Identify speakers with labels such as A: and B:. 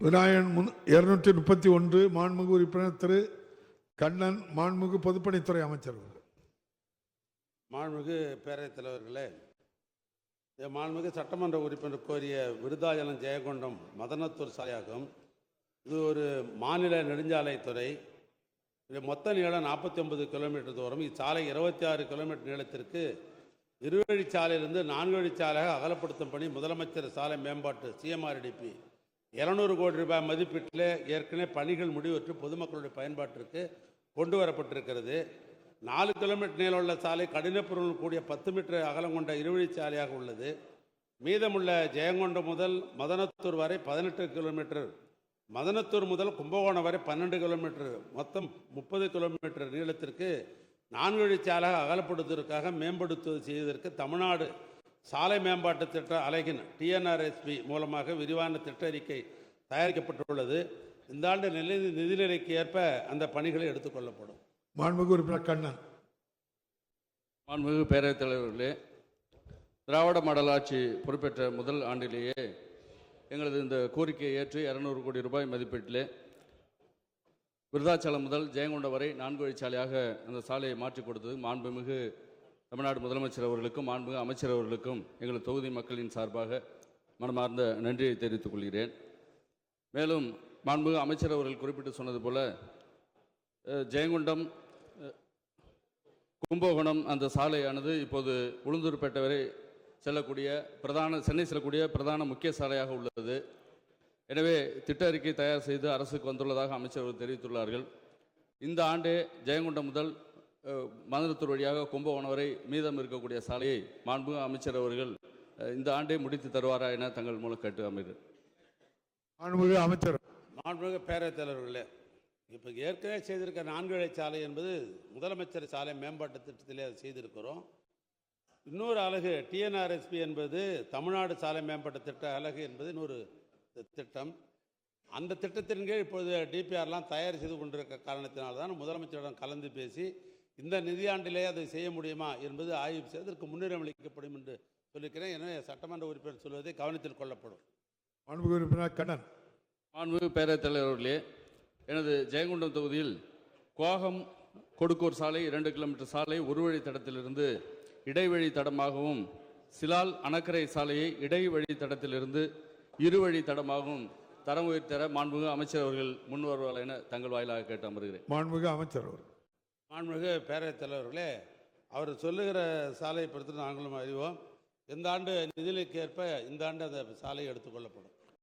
A: விநாயகன் முன் இருநூற்றி முப்பத்தி ஒன்று மாண்புமிகு உறுப்பினர் திரு கண்ணன் மாண்புமிகு பொதுப்பணித்துறை அமைச்சர்
B: மாண்புமிகு பேரவைத் தலைவர்களே மாண்புமிகு சட்டமன்ற உறுப்பினர் கோரிய விருதாச்சலம் ஜெயகொண்டம் மதனத்தூர் சாலையாகும். இது ஒரு மாநில நெடுஞ்சாலைத்துறை. இது மொத்த நீளம் நாற்பத்தி ஒன்பது கிலோமீட்டர் தூரம். இச்சாலை இருபத்தி ஆறு கிலோமீட்டர் நீளத்திற்கு இருவழிச்சாலையிலிருந்து நான்கு வழிச்சாலையாக அகலப்படுத்தும் பணி முதலமைச்சர் சாலை மேம்பாட்டு சிஎம்ஆர்டிபி இருநூறு கோடி ரூபாய் மதிப்பீட்டில் ஏற்கனவே பணிகள் முடிவுற்று பொதுமக்களுடைய பயன்பாட்டிற்கு கொண்டு வரப்பட்டிருக்கிறது. நாலு கிலோமீட்டர் நீளமுள்ள சாலை கடினப்பொருள் கூடிய பத்து மீட்டர் அகலம் கொண்ட இருவழிச்சாலையாக உள்ளது. மீதமுள்ள ஜெயங்கொண்டம் முதல் மதனத்தூர் வரை பதினெட்டு கிலோமீட்டர் மதனத்தூர் முதல் கும்பகோணம் வரை பன்னெண்டு கிலோமீட்டர் மொத்தம் முப்பது கிலோமீட்டர் நீளத்திற்கு நான்கு வழிச்சாலையாக அகலப்படுத்துவதற்காக மேம்படுத்துவது செய்வதற்கு தமிழ்நாடு சாலை மேம்பாட்டு திட்ட அலகின் டிஎன்ஆர்எஸ்பி மூலமாக விரிவான திட்ட அறிக்கை தயாரிக்கப்பட்டுள்ளது. இந்த ஆண்டு நிலை நிதிநிலைக்கு ஏற்ப அந்த பணிகளை எடுத்துக்கொள்ளப்படும்
A: மாண்புமிகு உறுப்பினர் கண்ணன்.
C: மாண்புமிகு பேரவைத் தலைவர்களே திராவிட மாடல் ஆட்சி பொறுப்பேற்ற முதல் ஆண்டிலேயே எங்களது இந்த கோரிக்கையை ஏற்று இரநூறு கோடி ரூபாய் மதிப்பீட்டிலே விருதாச்சலம் முதல் ஜெயங்கொண்டம் வரை நான்கு வழிச்சாலையாக அந்த சாலையை மாற்றி கொடுத்தது. மாண்புமிகு தமிழ்நாடு முதலமைச்சர் அவர்களுக்கும் மாண்புமிகு அமைச்சர் அவர்களுக்கும் எங்கள் தொகுதி மக்களின் சார்பாக மனமார்ந்த நன்றியை தெரிவித்துக் கொள்கிறேன். மேலும் மாண்புமிகு அமைச்சர் அவர்கள் குறிப்பிட்டு சொன்னது போல ஜெயங்கொண்டம் கும்பகோணம் அந்த சாலையானது இப்போது உளுந்தூர்பேட்டை வரை செல்லக்கூடிய பிரதான சென்னை செல்லக்கூடிய பிரதான முக்கிய சாலையாக உள்ளது. எனவே திட்ட அறிக்கை தயார் செய்து அரசுக்கு வந்துள்ளதாக அமைச்சர்கள் தெரிவித்துள்ளார்கள். இந்த ஆண்டே ஜெயங்கொண்டம் முதல் அஹ், மதுரத்தூர் வழியாக கும்பகோணம் வரை மீதம் இருக்கக்கூடிய சாலையை மாண்புமிகு அமைச்சர் அவர்கள் இந்த ஆண்டே முடித்து தருவாரா என தங்கள் மூலம் கேட்டு அமைகிறேன்
A: மாண்புமிகு அமைச்சர்.
B: மாண்புமிகு பேரவைத் தலைவர்களே இப்போ ஏற்கனவே செய்திருக்க நான்கு வழி சாலை என்பது முதலமைச்சர் சாலை மேம்பாட்டு திட்டத்திலே அதை செய்திருக்கிறோம். இன்னொரு அலகு டிஎன்ஆர்எஸ்பி என்பது தமிழ்நாடு சாலை மேம்பாட்டு திட்ட அலகு என்பது இன்னொரு திட்டம். அந்த திட்டத்தின் கீழ் இப்பொழுது டிபிஆர்லாம் தயார் செய்து கொண்டிருக்க காரணத்தினால்தான் முதலமைச்சரிடம் கலந்து பேசி இந்த நிதியாண்டிலே அதை செய்ய முடியுமா என்பது ஆய்வு செய்து அதற்கு முன்னுரிமை அளிக்கப்படும் என்று சொல்லியிருக்கிறேன். எனவே சட்டமன்ற உறுப்பினர் சொல்வதை கவனத்தில் கொள்ளப்படும்.
A: மாண்புமிகு உறுப்பினர் கண்ணன்.
C: மாண்புமிகு பேரவைத் தலைவர்களே எனது ஜெயங்கொண்டம் தொகுதியில் கோகம் கொடுக்கூர் சாலை இரண்டு கிலோமீட்டர் சாலை ஒரு வழி தடத்திலிருந்து இடைவழி தடமாகவும் சிலால் அணக்கரை சாலையை இடைவழி தடத்திலிருந்து இருவழி தடமாகவும் தரம் உயர்த்தர மாண்புமிகு அமைச்சர் அவர்கள் முன் வருவார்கள் என தங்கள் வாயிலாக கேட்டு அமர்கிறேன்.
A: மாண்புமிகு அமைச்சர் அவர்கள்.
B: மாண்புமிகு பேரவைத் தலைவர்களே அவர் சொல்லுகிற சாலையை பொறுத்து நாங்களும் அறிவோம். இந்த ஆண்டு நிதிநிலைக்கு ஏற்ப இந்த ஆண்டு அந்த சாலை எடுத்துக்கொள்ளப்படும்